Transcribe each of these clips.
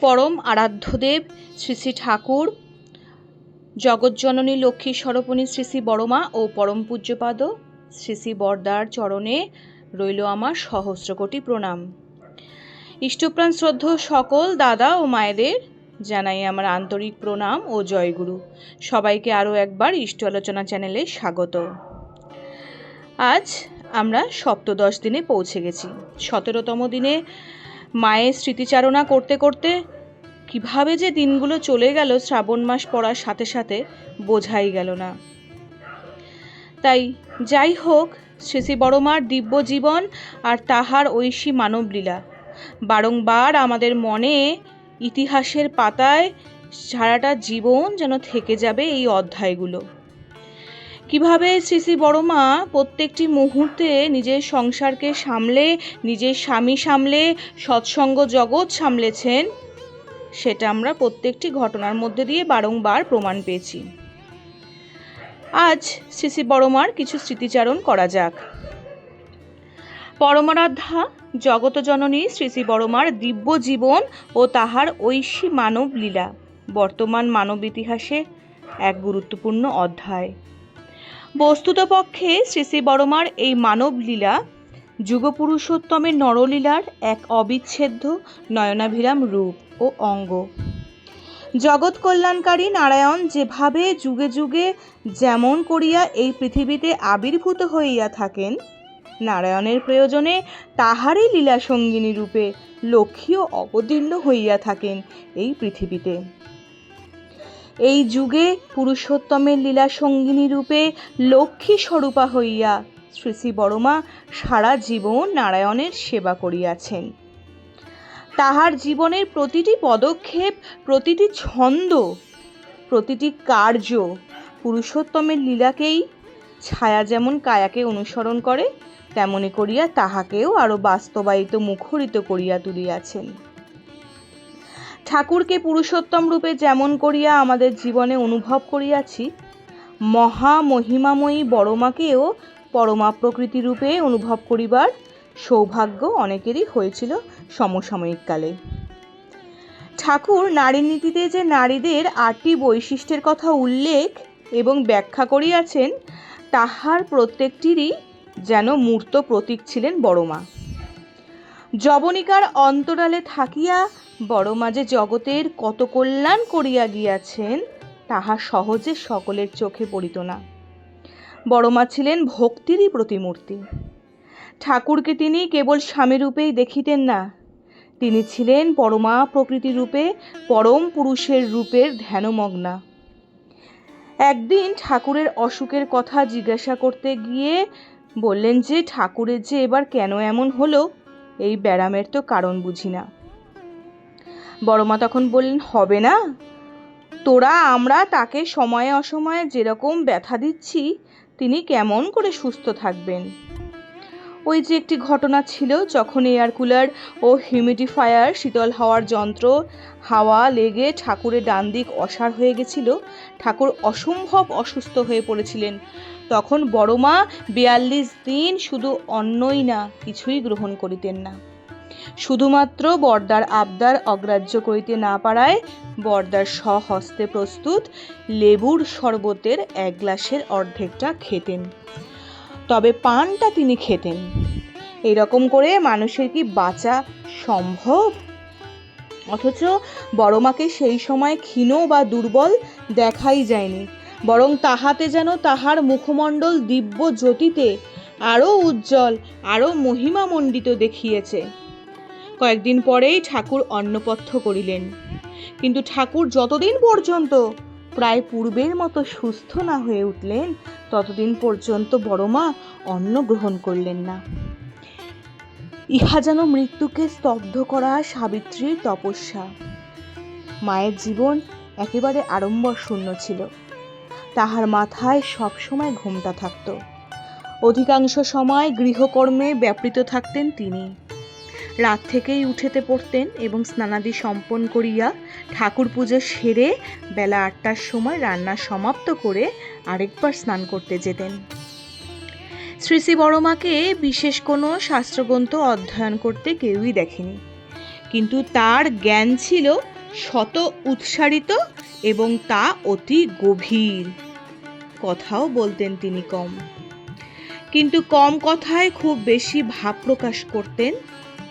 পরম আরাধ্যদেব শ্রী শ্রী ঠাকুর, জগজ্জননী লক্ষ্মী স্বরূপণী শ্রী শ্রী বড়মা ও পরম পূজ্যপাদ শ্রী শ্রী বরদার চরণে রইল আমার সহস্র কোটি প্রণাম। ইষ্টপ্রাণ শ্রদ্ধ সকল দাদা ও মায়েদের জানাই আমার আন্তরিক প্রণাম ও জয়গুরু। সবাইকে আরও একবার ইষ্ট আলোচনা চ্যানেলে স্বাগত। আজ আমরা সপ্তদশ দিনে পৌঁছে গেছি। সতেরোতম দিনে মায়ের স্মৃতিচারণা করতে করতে কীভাবে যে দিনগুলো চলে গেল শ্রাবণ মাস পড়ার সাথে সাথে বোঝাই গেল না। তাই যাই হোক শ্রী শ্রী বড়মার দিব্য জীবন আর তাহার ঐশী মানবলীলা। বারংবার আমাদের মনে ইতিহাসের পাতায় সারাটা জীবন যেন থেকে যাবে এই অধ্যায়গুলো। কীভাবে শ্রী শ্রী বড়মা প্রত্যেকটি মুহূর্তে নিজের সংসারকে সামলে, নিজের স্বামী সামলে, সৎসঙ্গ জগৎ সামলেছেন, সেটা আমরা প্রত্যেকটি ঘটনার মধ্যে দিয়ে বারংবার প্রমাণ পেয়েছি। আজ শ্রী শ্রী বড়মার কিছু স্মৃতিচারণ করা যাক। পরমারাধ্যা জগত জননী শ্রী শ্রী বড়মার দিব্য জীবন ও তাহার ঐশী মানব লীলা, বর্তমান মানব ইতিহাসে এক গুরুত্বপূর্ণ অধ্যায়। বস্তুতপক্ষে শ্রী শ্রী বড়মার এই মানব লীলা যুগপুরুষোত্তমের নরলীলার এক অবিচ্ছেদ্য নয়নাভিরাম রূপ ও অঙ্গ। জগৎ কল্যাণকারী নারায়ণ যেভাবে যুগে যুগে যেমন করিয়া এই পৃথিবীতে আবির্ভূত হইয়া থাকেন, নারায়ণের প্রয়োজনে তাহারই লীলা সঙ্গিনী রূপে লক্ষ্মীও অবতীর্ণ হইয়া থাকেন এই পৃথিবীতে। এই যুগে পুরুষোত্তমের লীলা সঙ্গিনী রূপে লক্ষ্মী স্বরূপা হইয়া শ্রী শ্রী বড়মা সারা জীবন নারায়ণের সেবা করিয়াছেন। তাহার জীবনের প্রতিটি পদক্ষেপ, প্রতিটি ছন্দ, প্রতিটি কার্য পুরুষোত্তমের লীলাকেই ছায়া যেমন কায়াকে অনুসরণ করে, তেমনি করিয়া তাহাকেও আরও বাস্তবায়িত, মুখরিত করিয়া তুলিয়াছেন। ঠাকুরকে পুরুষোত্তম রূপে যেমন করিয়া আমাদের জীবনে অনুভব করিয়াছি, মহা মহিমাময়ী বড়মাকেও পরমা প্রকৃতি রূপে অনুভব করিবার সৌভাগ্য অনেকেরই হয়েছিল সমসাময়িক কালে ঠাকুর নারী নীতিতে যে নারীদের আটটি বৈশিষ্ট্যের কথা উল্লেখ এবং ব্যাখ্যা করিয়াছেন, তাহার প্রত্যেকটিরই যেন মূর্ত প্রতীক ছিলেন বড়মা। যবনিকার অন্তরালে থাকিয়া বড়মা যে জগতের কত কল্যাণ করিয়া গিয়াছেন, তাহা সহজে সকলের চোখে পড়িত না। বড়মা ছিলেন ভক্তিরই প্রতিমূর্তি। ঠাকুরকে তিনি কেবল স্বামীরূপেই দেখিতেন না, তিনি ছিলেন পরমা প্রকৃতি রূপে পরম পুরুষের রূপের ধ্যানমগ্না। একদিন ঠাকুরের অসুখের কথা জিজ্ঞাসা করতে গিয়ে বললেন যে, ঠাকুরের যে এবার কেন এমন হলো, এই ব্যারামের তো কারণ বুঝি না। বড়মা তখন বললেন, হবে না। তোরা, আমরা তাকে সময়ে অসময়ে যেরকম ব্যথা দিচ্ছি, তিনি কেমন করে সুস্থ থাকবেন? ওই যে একটি ঘটনা ছিল, যখন এয়ার কুলার ও হিউমিডিফায়ার শীতল হাওয়ার যন্ত্র, হাওয়া লেগে ঠাকুরের ডান দিক অসার হয়ে গেছিল, ঠাকুর অসম্ভব অসুস্থ হয়ে পড়েছিলেন। তখন বড়মা বিয়াল্লিশ দিন শুধু অন্নই না, কিছুই গ্রহণ করিতেন না। শুধুমাত্র বর্দার আবদার অগ্রাহ্য করিতে না পারায় বর্দার স্বহস্তে প্রস্তুত লেবুর শরবতের এক গ্লাসের অর্ধেকটা খেতেন। তবে পানটা তিনি খেতেন। এরকম করে মানুষের কি বাঁচা সম্ভব? অথচ বড়মাকে সেই সময় ক্ষীণ বা দুর্বল দেখাই যায়নি, বরং তাহাতে যেন তাহার মুখমণ্ডল দিব্য জ্যোতিতে আরও উজ্জ্বল, আরও মহিমামণ্ডিত দেখিয়েছে। কয়েকদিন পরেই ঠাকুর অন্নপথ্য করিলেন। কিন্তু ঠাকুর যতদিন পর্যন্ত প্রায় পূর্বের মতো সুস্থ না হয়ে উঠলেন, ততদিন পর্যন্ত বড়মা অন্ন গ্রহণ করলেন না। ইহা যেন মৃত্যুকে স্তব্ধ করা সাবিত্রীর তপস্যা। মায়ের জীবন একেবারে আড়ম্বর শূন্য ছিল। তাহার মাথায় সবসময় ঘোমটা থাকত। অধিকাংশ সময় গৃহকর্মে ব্যাপৃত থাকতেন তিনি। রাত থেকেই উঠেতে পড়তেন এবং স্নানাদি সম্পন্ন করিয়া ঠাকুর পুজো সেরে বেলা আটটার সময় রান্না সমাপ্ত করে আরেকবার স্নান করতে যেতেন। শ্রী শ্রী বড়মাকে বিশেষ কোনো শাস্ত্রগ্রন্থ অধ্যয়ন করতে কেউই দেখেনি। কিন্তু তার জ্ঞান ছিল শত উৎসারিত এবং তা অতি গভীর। কথাও বলতেন তিনি কম। কিন্তু কম কথায় খুব বেশি ভাব প্রকাশ করতেন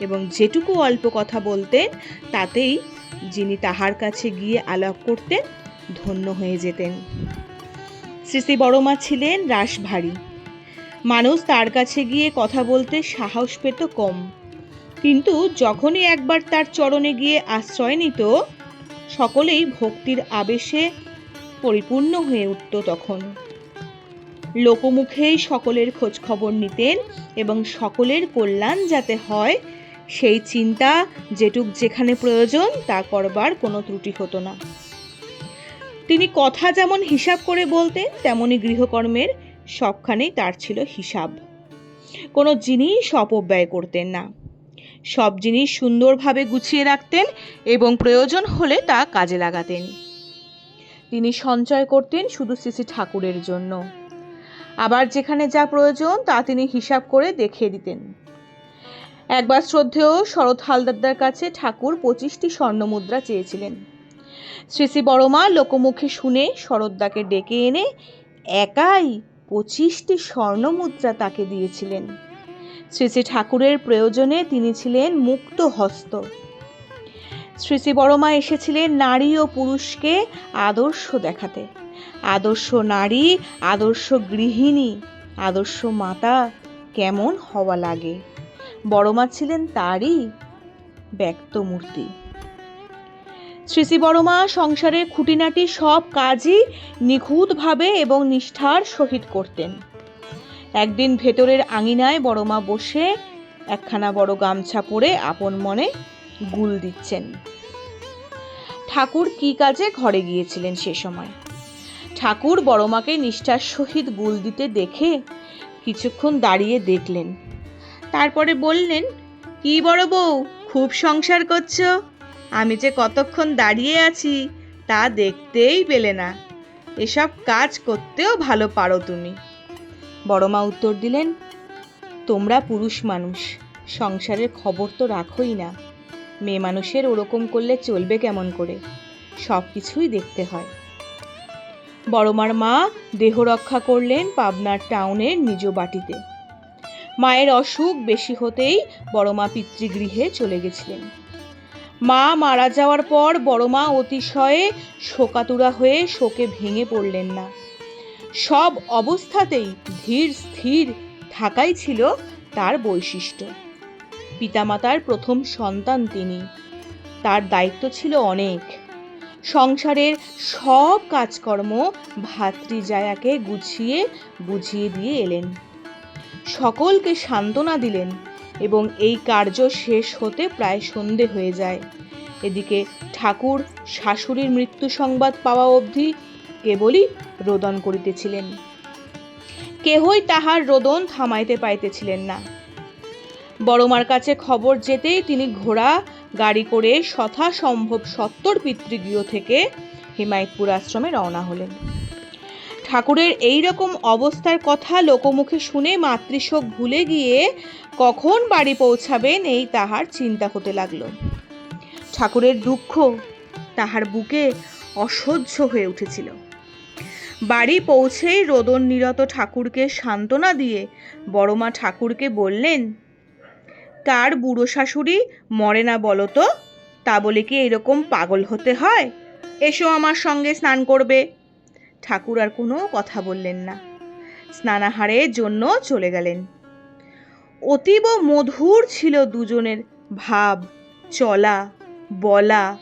এবং যেটুকু অল্প কথা বলতেন, তাতেই যিনি তাহার কাছে গিয়ে আলাপ করতেন, ধন্য হয়ে যেতেন। শ্রী বড়মা ছিলেন রাশভারী মানুষ তার কাছে গিয়ে কথা বলতে সাহস পেত কম। কিন্তু যখনই একবার তার চরণে গিয়ে আশ্রয় নিত, সকলেই ভক্তির আবেশে পরিপূর্ণ হয়ে উঠত তখন। লোকমুখেই সকলের খোঁজ খবর নিতেন এবং সকলের কল্যাণ যাতে হয় সেই চিন্তা যেটুক যেখানে প্রয়োজন তা করবার কোনো ত্রুটি হতো না। তিনি কথা যেমন হিসাব করে বলতেন, তেমনি গৃহকর্মের সবখানেই তার ছিল হিসাব। কোনো জিনিস অপব্যয় করতেন না। সব জিনিস সুন্দরভাবে গুছিয়ে রাখতেন এবং প্রয়োজন হলে তা কাজে লাগাতেন। তিনি সঞ্চয় করতেন শুধু শ্রী ঠাকুরের জন্য। আবার যেখানে যা প্রয়োজন তা তিনি হিসাব করে দেখিয়ে দিতেন। একবার শ্রদ্ধেয় শরৎ হালদারদার কাছে ঠাকুর পঁচিশটি স্বর্ণমুদ্রা চেয়েছিলেন। শ্রী শ্রী বড়মা লোকমুখে শুনে শরৎদাকে ডেকে এনে একাই পঁচিশটি স্বর্ণমুদ্রা তাকে দিয়েছিলেন। শ্রী শ্রী ঠাকুরের প্রয়োজনে তিনি ছিলেন মুক্ত হস্ত। শ্রী শ্রী বড়মা এসেছিলেন নারী ও পুরুষকে আদর্শ দেখাতে। আদর্শ নারী, আদর্শ গৃহিণী, আদর্শ মাতা কেমন হওয়া লাগে? বড়মা ছিলেন তারই ব্যক্ত মূর্তি। শ্রী শ্রী বড়মা সংসারের খুঁটিনাটি সব কাজই নিখুঁতভাবে এবং নিষ্ঠার সহিত করতেন। একদিন ভেতরের আঙিনায় বড়মা বসে একখানা বড় গামছা পরে আপন মনে গুল দিচ্ছেন। ঠাকুর কি কাজে ঘরে গিয়েছিলেন সে সময়? ঠাকুর বড়মাকে নিষ্ঠার সহিত গুল দিতে দেখে কিছুক্ষণ দাঁড়িয়ে দেখলেন। তারপরে বললেন, কি বড় বউ, খুব সংসার করছ। আমি যে কতক্ষণ দাঁড়িয়ে আছি, তা দেখতেই পেলে না। এসব কাজ করতেও ভালো পারো তুমি। বড়মা উত্তর দিলেন, তোমরা পুরুষ মানুষ, সংসারের খবর তো রাখোই না। মেয়ে মানুষের ওরকম করলে চলবে কেমন করে? সব কিছুই দেখতে হয়। বড়মার মা দেহ রক্ষা করলেন পাবনার টাউনের নিজ বাটিতে। মায়ের অসুখ বেশি হতেই বড়মা পিতৃগৃহে চলে গেছিলেন। মা মারা যাওয়ার পর বড়মা অতিশয়ে শোকাতুরা হয়ে শোকে ভেঙে পড়লেন না। সব অবস্থাতেই ধীর স্থির থাকাই ছিল তার বৈশিষ্ট্য। পিতামাতার প্রথম সন্তান তিনি। তার দায়িত্ব ছিল অনেক। সংসারের সব কাজকর্ম ভাতৃজায়াকে গুছিয়ে, বুঝিয়ে দিয়ে এলেন। সকলকে সান্ত্বনা দিলেন এবং এই কার্য শেষ হতে প্রায় সন্ধে হয়ে যায়। এদিকে ঠাকুর শাশুড়ির মৃত্যু সংবাদ পাওয়া অবধি কেবলই রোদন করিতেছিলেন। কেহই তাহার রোদন থামাইতে পাইতেছিলেন না। বড়মার কাছে খবর যেতেই তিনি ঘোড়া, গাড়ি করে যথা সম্ভব সত্তর পিতৃগৃহ থেকে হিমায়তপুর আশ্রমে রওনা হলেন। ঠাকুরের এই রকম অবস্থার কথা লোকমুখে শুনে মাতৃশোক ভুলে গিয়ে কখন বাড়ি পৌঁছাবেন এই তাহার চিন্তা হতে লাগল। ঠাকুরের দুঃখ তাহার বুকে অসহ্য হয়ে উঠেছিল। বাড়ি পৌঁছেই রোদন নিরত ঠাকুরকে সান্ত্বনা দিয়ে বড়মা ঠাকুরকে বললেন কার বুড়ো শাশুড়ি মরে না বলো তো? তা বলে কি এরকম পাগল হতে হয়? এসো আমার সঙ্গে স্নান করবে। ঠাকুর আর কোনো কথা বললেন না। স্নানাহারের জন্য চলে গেলেন। অতীব মধুর ছিল দুজনের ভাব, চলা, বলা,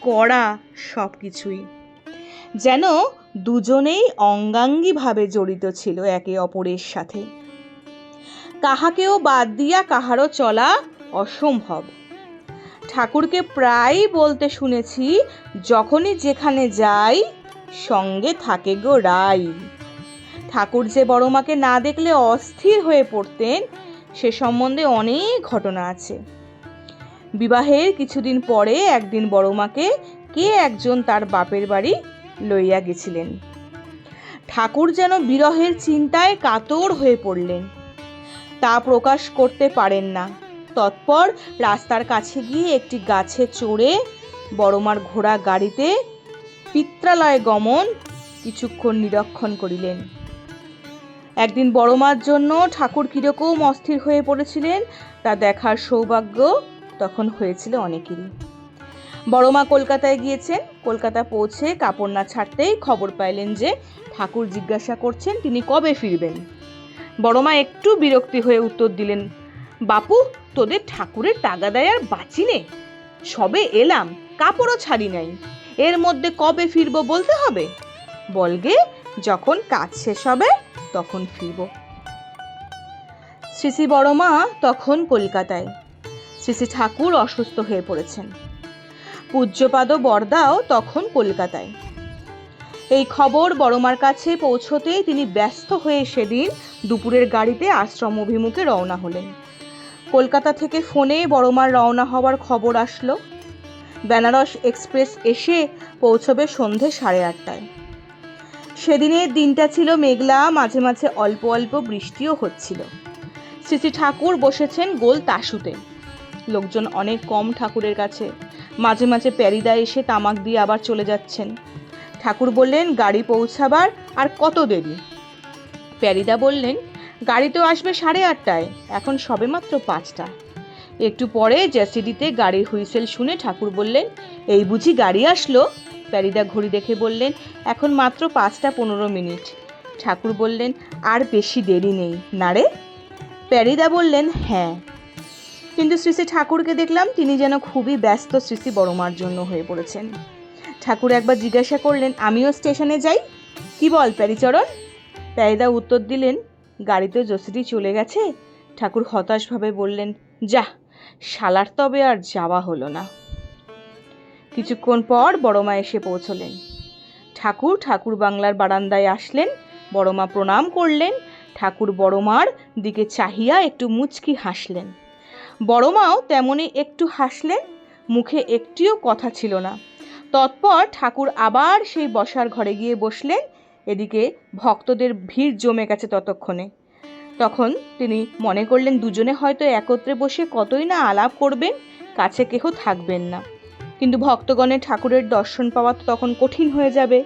করা সব কিছুই যেন দুজনেই অঙ্গাঙ্গিভাবে জড়িত ছিল একে অপরের সাথে। কাহাকেও বাদ দিয়া কাহারও চলা অসম্ভব। ঠাকুরকে প্রায়ই বলতে শুনেছি, যখনই যেখানে যাই সঙ্গে থাকে গো রাই। ঠাকুর যে বড়মাকে না দেখলে অস্থির হয়ে পড়তেন, সে সম্বন্ধে অনেক ঘটনা আছে। বিবাহের কিছুদিন পরে একদিন বড়মাকে কে একজন তার বাপের বাড়ি লইয়া গেছিলেন। ঠাকুর যেন বিরহের চিন্তায় কাতর হয়ে পড়লেন। তা প্রকাশ করতে পারেন না। তৎপর রাস্তার কাছে গিয়ে একটি গাছে চড়ে বড়মার ঘোড়া গাড়িতে পিত্রালয়ে গমন কিছুক্ষণ নিরীক্ষণ করিলেন। একদিন বড়মার জন্য ঠাকুর কীরকম অস্থির হয়ে পড়েছিলেন, তা দেখার সৌভাগ্য তখন হয়েছিল অনেকেরই। বড়মা কলকাতায় গিয়েছেন, কলকাতা পৌঁছে কাপড় না ছাড়তেই খবর পাইলেন যে ঠাকুর জিজ্ঞাসা করছেন তিনি কবে ফিরবেন। বড়মা একটু বিরক্তি হয়ে উত্তর দিলেন, বাপু, তোদের ঠাকুরের টাকা দেয় আর বাঁচি নে। সবে এলাম, কাপড়ও ছাড়ি নাই। এর মধ্যে কবে ফিরবো বলতে হবে? বলগে যখন কাজ শেষ হবে, তখন ফিরব। শ্রী শ্রী বড়মা তখন কলকাতায়। শ্রী শ্রী ঠাকুর অসুস্থ হয়ে পড়েছেন। পূজ্যপাদ বরদাও তখন কলকাতায়। এই খবর বড়মার কাছে পৌঁছতেই তিনি ব্যস্ত হয়ে সেদিন দুপুরের গাড়িতে আশ্রম অভিমুখে রওনা হলেন। কলকাতা থেকে ফোনে বড়মার রওনা হওয়ার খবর আসলো। বেনারস এক্সপ্রেস এসে পৌঁছবে সন্ধে সাড়ে আটটায়। সেদিনের দিনটা ছিল মেঘলা, মাঝে মাঝে অল্প অল্প বৃষ্টিও হচ্ছিল। শ্রী ঠাকুর বসেছেন গোল তাসুতে। লোকজন অনেক কম ঠাকুরের কাছে। মাঝে মাঝে প্যারিদা এসে তামাক দিয়ে আবার চলে যাচ্ছেন। ঠাকুর বললেন, গাড়ি পৌঁছাবার আর কত দেরি? প্যারিদা বললেন, গাড়ি তো আসবে সাড়ে আটটায়, এখন সবেমাত্র পাঁচটা। একটু পরে জ্যাসিডিতে গাড়ির হুইসেল শুনে ঠাকুর বললেন, এই বুঝি গাড়ি আসলো? প্যারিদা ঘড়ি দেখে বললেন, এখন মাত্র পাঁচটা পনেরো মিনিট। ঠাকুর বললেন, আর বেশি দেরি নেই। না রে? প্যারিদা বললেন হ্যাঁ। কিন্তু শ্রী শ্রী ঠাকুরকে দেখলাম তিনি যেন খুবই ব্যস্ত শ্রী শ্রী বড়মার জন্য হয়ে পড়েছেন। ঠাকুর একবার জিজ্ঞাসা করলেন, আমিও স্টেশনে যাই? কি বল প্যারিচরণ? প্যারিদা উত্তর দিলেন, গাড়িতে জসিটি চলে গেছে। ঠাকুর হতাশভাবে বললেন যা শালার তবে আর যাওয়া হলো না। কিছুক্ষণ পর বড়মা এসে পৌঁছলেন। ঠাকুর ঠাকুর বাংলার বারান্দায় আসলেন বড়মা প্রণাম করলেন, ঠাকুর বড়মার দিকে চাহিয়া একটু মুচকি হাসলেন। বড়মাও তেমনি একটু হাসলেন, মুখে একটিও কথা ছিল না। তৎপর ঠাকুর আবার সেই বসার ঘরে গিয়ে বসলেন, এদিকে ভক্তদের ভিড় জমে গেছে ততক্ষণে। তখন তিনি মনে করলেন দুজনে হয়তো একত্রে বসে কতই না আলাপ করবেন, কাছে কেহ থাকবেন না। কিন্তু ভক্তগণের ঠাকুরের দর্শন পাওয়া তো তখন কঠিন হয়ে যাবে।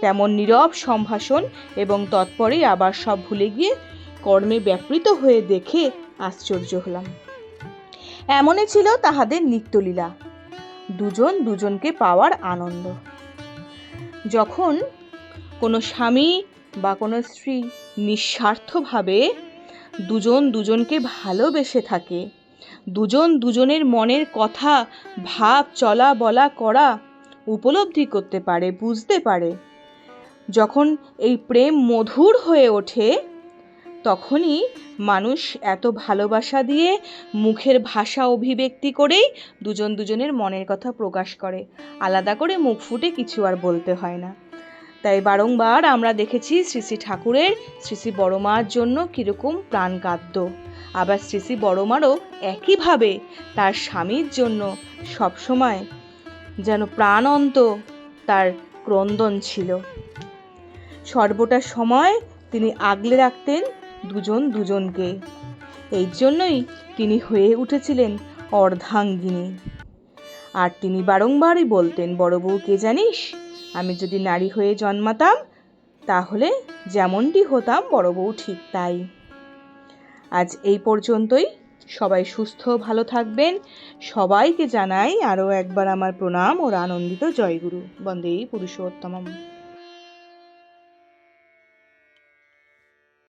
তেমন নীরব সম্ভাষণ এবং তৎপরেই আবার সব ভুলে গিয়ে কর্মে ব্যাপৃত হয়ে দেখে আশ্চর্য হলাম। এমনই ছিল তাহাদের নিত্যলীলা। দুজন দুজনকে পাওয়ার আনন্দ। যখন কোনো স্বামী বা কোনো স্ত্রী নিঃস্বার্থভাবে দুজন দুজনকে ভালোবেসে থাকে। দুজন দুজনের মনের কথা ভাব, চলা, বলা, করা উপলব্ধি করতে পারে, বুঝতে পারে। যখন এই প্রেম মধুর হয়ে ওঠে, তখনই মানুষ এত ভালোবাসা দিয়ে মুখের ভাষা অভিব্যক্তি করেই দুজন দুজনের মনের কথা প্রকাশ করে। আলাদা করে মুখ ফুটে কিছু আর বলতে হয় না। তাই বারংবার আমরা দেখেছি শ্রী শ্রী ঠাকুরের, শ্রী শ্রী বড়মার জন্য কীরকম প্রাণ কাঁদ্য। আবার শ্রী শ্রী বড়মারও একইভাবে তার স্বামীর জন্য সবসময় যেন প্রাণন্ত তার ক্রন্দন ছিল। সর্বটা সময় তিনি আগলে রাখতেন দুজন দুজনকে। এই জন্যই তিনি হয়ে উঠেছিলেন অর্ধাঙ্গিনী। আর তিনি বারংবারই বলতেন, বড় বউ কে জানিস? আমি যদি নারী হয়ে জন্মাতাম, তাহলে যেমনটি হতাম, বড় বউ ঠিক তাই। আজ এই পর্যন্তই। সবাই সুস্থ ভালো থাকবেন। সবাইকে জানাই আরও একবার আমার প্রণাম ওর আনন্দিত জয়গুরু। বন্দেই পুরুষোত্তমম।